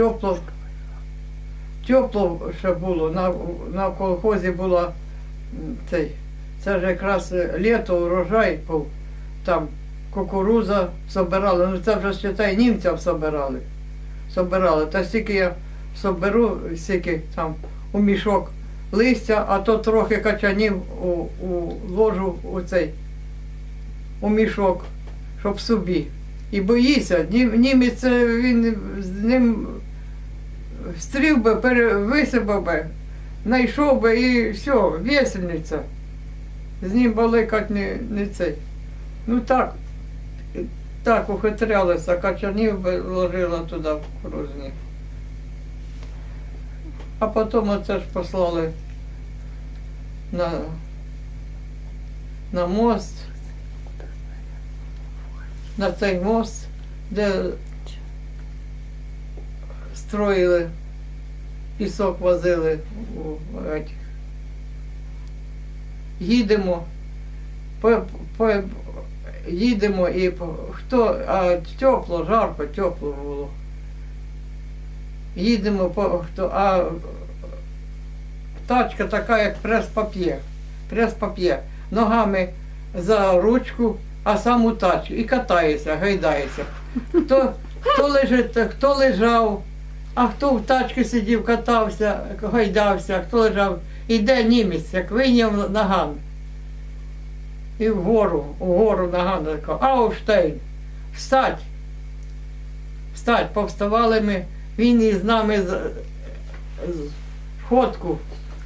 тепло. Тепло ще було. На, на колхозі було цей. Це ж якраз літо, урожай був. Там кукуруза собирали. Ну це вже считай, німцям собирали. Собирали. Та стільки я соберу, стільки там у мішок листя, а то трохи качанів у, у ложу у цей у мішок, щоб собі. І боїться, Нім- німець він з ним стрів би, пере- висипав би, знайшов би і все, весельниця. З ним баликать не, не цей. Ну так, так ухитрялися, качанів би ложила туди в крузні. А потім оце ж послали на, на мост, на цей мост, де строїли, пісок возили. Їдемо, по, по, їдемо і хто, а тепло, жарко, тепло було. Їдемо по хто, а тачка така, як прес-пап'є. Прес-пап'є. Ногами за ручку, а сам у тачку. І катається, гайдається. Хто, хто лежить, хто лежав, а хто в тачці сидів, катався, гайдався, хто лежав. Іде німець, як вийняв наган. І вгору, вгору наган. така, Ауштейн, встать. Встать, повставали ми. Він із нами з, ходку.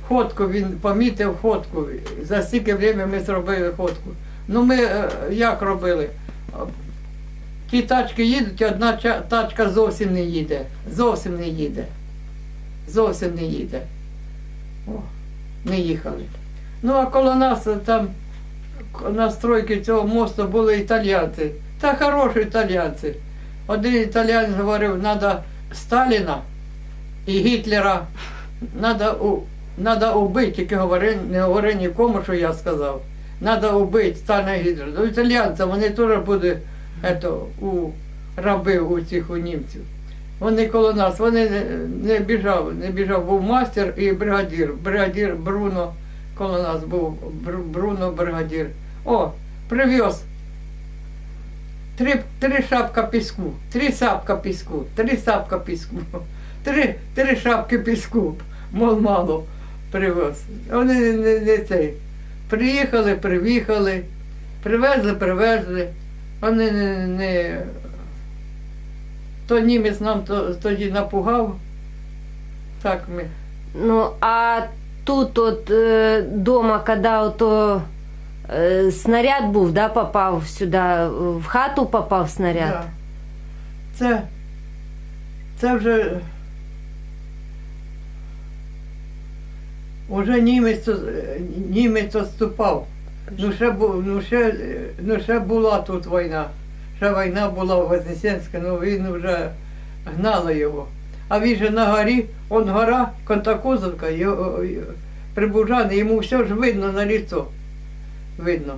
Ходку він помітив ходку. За стільки время ми зробили ходку. Ну ми е, як робили? Ті тачки їдуть, одна тачка зовсім не їде. Зовсім не їде. Зовсім не їде. О, не їхали. Ну а коло нас е, там на стройці цього мосту були італійці. Та хороші італійці. Один італіянець говорив, треба Сталіна і Гітлера треба надо убити, тільки говори, не говори нікому, що я сказав. Треба убити Сталіна і Гітлера. Ну, італійці, вони теж будуть ето, у раби у цих у німців. Вони коло нас, вони не, не біжав, не біжав, був мастер і бригадір. Бригадір Бруно коло нас був Бру- Бруно бригадір. О, привез Три, три шапка піску, три сапка піску, три сапка піску, три, три шапки піску, мол мало привез. Вони не, не, не цей. Приїхали, привіхали, привезли, привезли. Вони не, не... То німець нам то, тоді напугав. Так ми. Ну, а тут от е, дома, коли ото е, снаряд був, да, попав сюди, в хату попав снаряд. Да. Це, це вже уже німець, е, німець відступав. Ну ще, ну, ще, ну ще була тут війна. Ще війна була в Вознесенська, ну він вже гнали його. А він же на горі, он гора, Контакозовка, Прибужани, йому все ж видно на ліцо. Видно.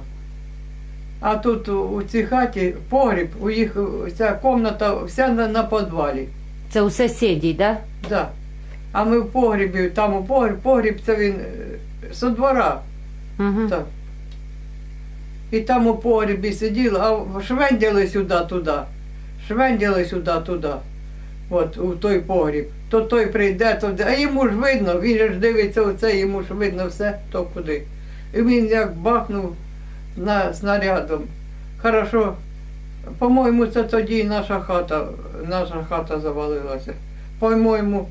А тут у, цій хаті погріб, у їх ця комната вся на, на підвалі. Це у сусідів, да? Да. А ми в погрібі, там у погріб, погріб це він е, со двора. Угу. Так. І там у погрібі сиділи, а швендяли сюди туди. Швендяли сюди туди. От у той погріб. То той прийде, то. А йому ж видно, він ж дивиться оце, йому ж видно все, то куди. І він як бахнув на снарядом. Хорошо. По-моєму, це тоді наша хата, наша хата завалилася. По-моєму,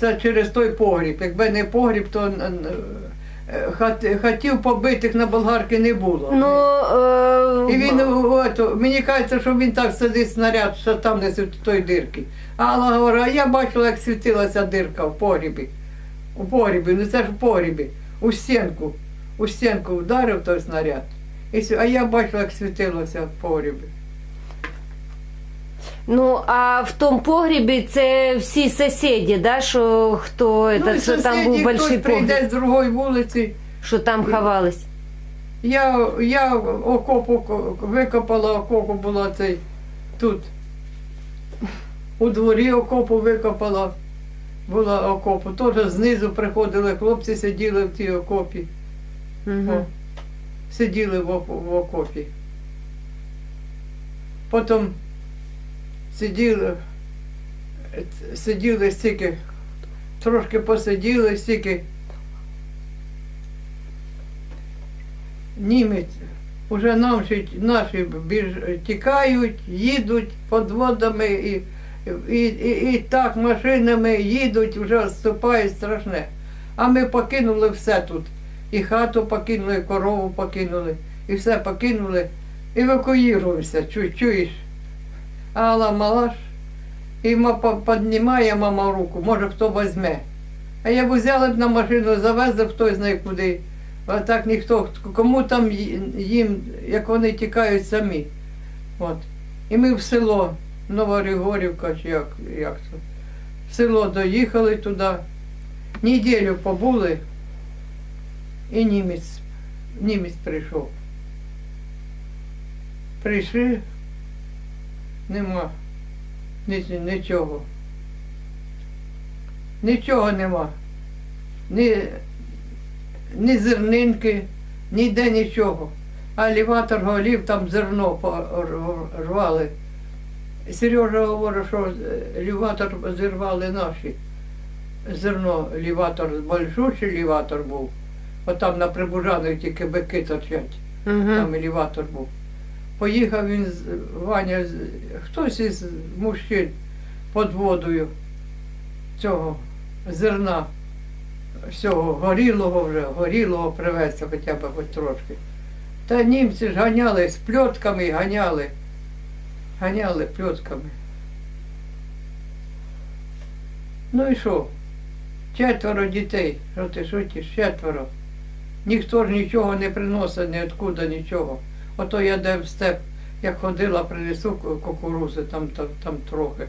це через той погріб. Якби не погріб, то хатів побитих на болгарки не було. Ну, е, І він, ото, мені кажеться, що він так сидить снаряд, що там десь у той дирки. Алла говорить, а я бачила, як світилася дирка в погрібі. У погрібі, ну це ж в погрібі, у стінку. У стінку вдарив той снаряд. І, а я бачила, як світилося в погрібі. Ну, а в тому погрібі це всі сусіди, да, що хто, ну, этот, що там був хтось прийде погріб, з другої вулиці. що там ховались. Я, я окопу викопала, окопу була цей тут. у дворі окопу викопала. Була окопу. Теж знизу приходили, хлопці сиділи в тій окопі. Угу. О, сиділи в, в окопі. Потім сиділи, сиділи стільки, трошки посиділи, стільки. Німець, уже наші, наші біж, тікають, їдуть подводами і, і, і, і так машинами їдуть, вже відступають страшне. А ми покинули все тут. І хату покинули, і корову покинули, і все покинули. Евакуїруємося, чу, чуєш? Алла. І ма- піднімає мама руку, може хто візьме. А я б взяла б на машину, завезли б хтось знає куди. А так ніхто, кому там їм, як вони тікають самі. От. І ми в село, Новорігорівка, чи як, як це. В село доїхали туди, неділю побули, і німець, німець прийшов. Прийшли, нема нічого. Нічого нема. Ні, ні зернинки, ніде нічого. А елеватор голів, там зерно рвали. Сережа говорить, що елеватор зірвали наші. Зерно елеватор, большущий елеватор був. От там на Прибужанові тільки бики торчать, там Угу. елеватор був. Поїхав він з Ваня, хтось із мужчин під водою цього зерна всього горілого вже, горілого привезти хоча б хоч трошки. Та німці ж ганяли з пльотками, ганяли. Ганяли пльотками. Ну і що? Четверо дітей. Що ти шутиш? Четверо. Ніхто ж нічого не приносить, ніоткуда нічого. Ото я де в степ, як ходила, принесу кукурузи, там, там, там трохи.